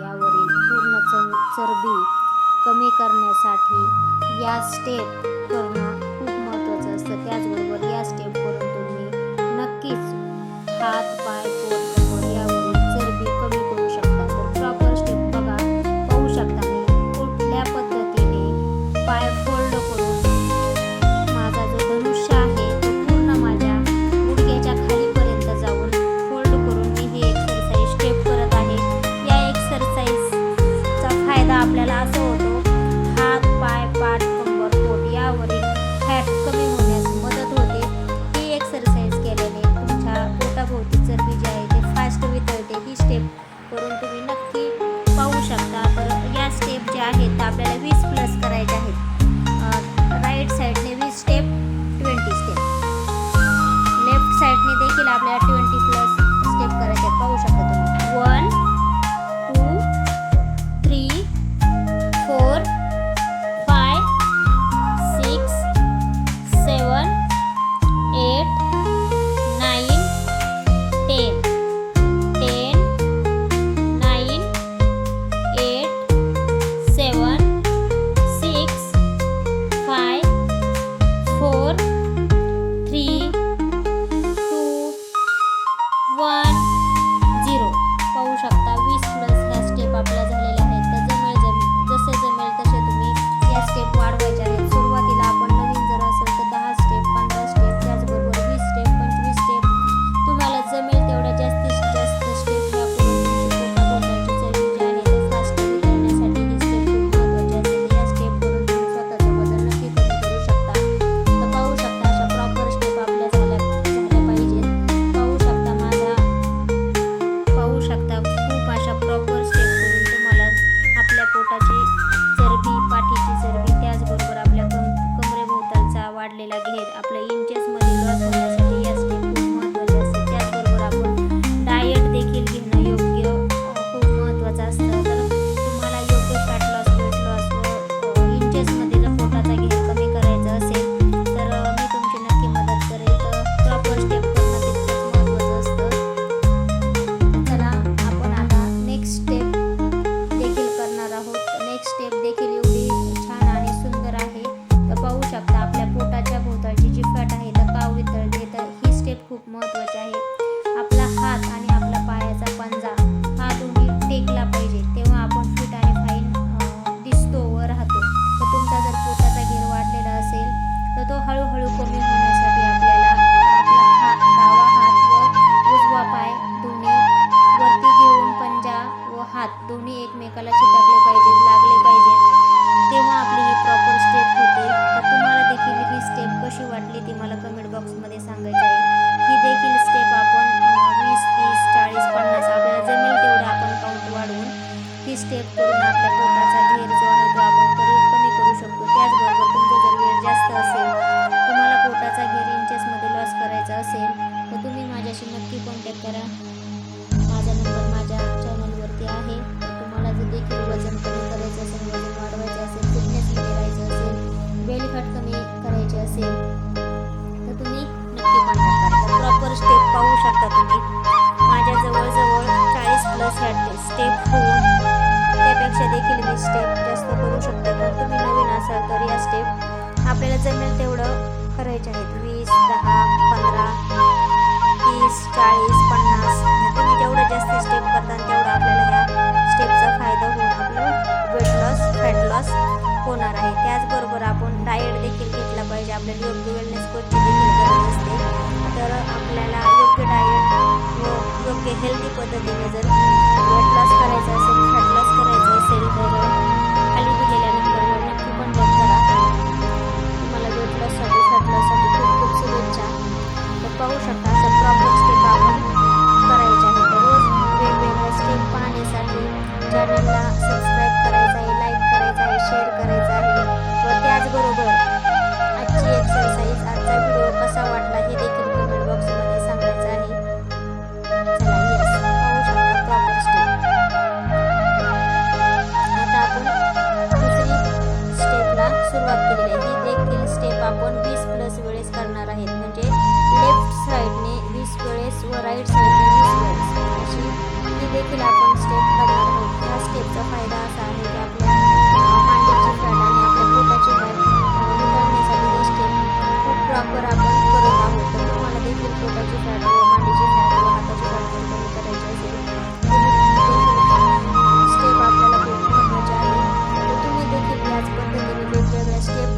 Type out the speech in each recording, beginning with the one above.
यावरील पूर्ण च चरबी कमी करण्यासाठी या स्टेप करणं खूप महत्त्वाचं असतं. त्याचबरोबर या स्टेप обматувати स्टेप होऊन त्यापेक्षा देखील मी स्टेप जास्त करू शकते. पण तुम्ही नवीन असाल तर या स्टेप आपल्याला जमेल तेवढं करायचे आहेत. वीस दहा पंधरा तीस चाळीस पन्नास. तुम्ही जेवढं जास्त स्टेप करतात तेवढं आपल्याला ह्या स्टेपचा फायदा होऊन आपलं वेट लॉस फॅट लॉस होणार आहे. त्याचबरोबर आपण डाएट देखील घेतला पाहिजे. आपल्याला योग्य वेलनेस कोचची देखील गरज असते. तर आपल्याला योग्य डाएट व योग्य हेल्दी पद्धतीने जर देखील आपण स्टेप करणार आहोत. ह्या स्टेपचा फायदा असा आहे की आपल्या मांडीची फॅट आणि आपल्या पोटाची फॅट नितळण्यासाठी ही स्टेप खूप प्रॉपर आपण करत आहोत. तर तुम्हाला देखील पोटाची फॅट व मांडीची फॅट व हाताची फॅट जर कमी करायची असेल स्टेप आपल्याला खूप महत्त्वाचे आहे. तर तुम्ही देखील याच पद्धतीने वेगवेगळ्या स्टेप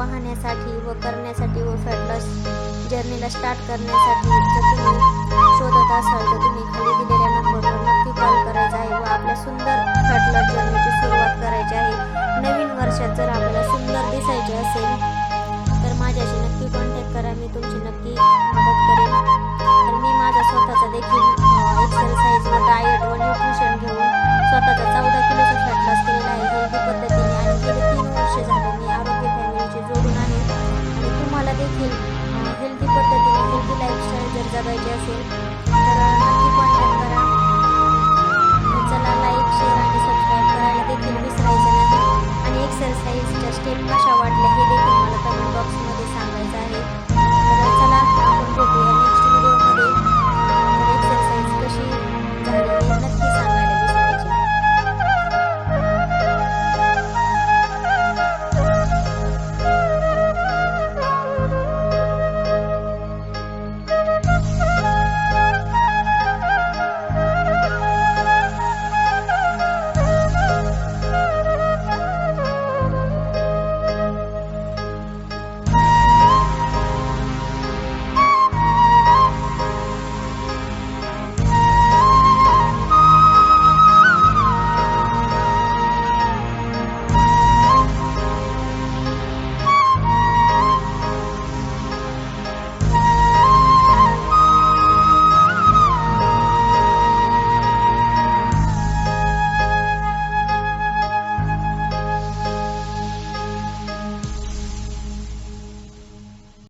पाहण्यासाठी व करण्यासाठी व फॅटलॉस जर्नीला स्टार्ट करण्यासाठी जर तुम्ही शोधत असाल तर तुम्ही खाली दिलेल्या कॉल करायचा आहे व आपल्या सुंदर फॅट जर्नीची सुरुवात करायची आहे. नवीन वर्षात जर आपल्याला सुंदर दिसायचे असेल तर माझ्याशी नक्की कॉन्टॅक्ट करा. मी तुमची नक्की मदत करेन. तर मी माझा स्वतःचा देखील एक्सरसाइज व डाएट व न्यूट्रिशन घेऊन स्वतःचा चौदा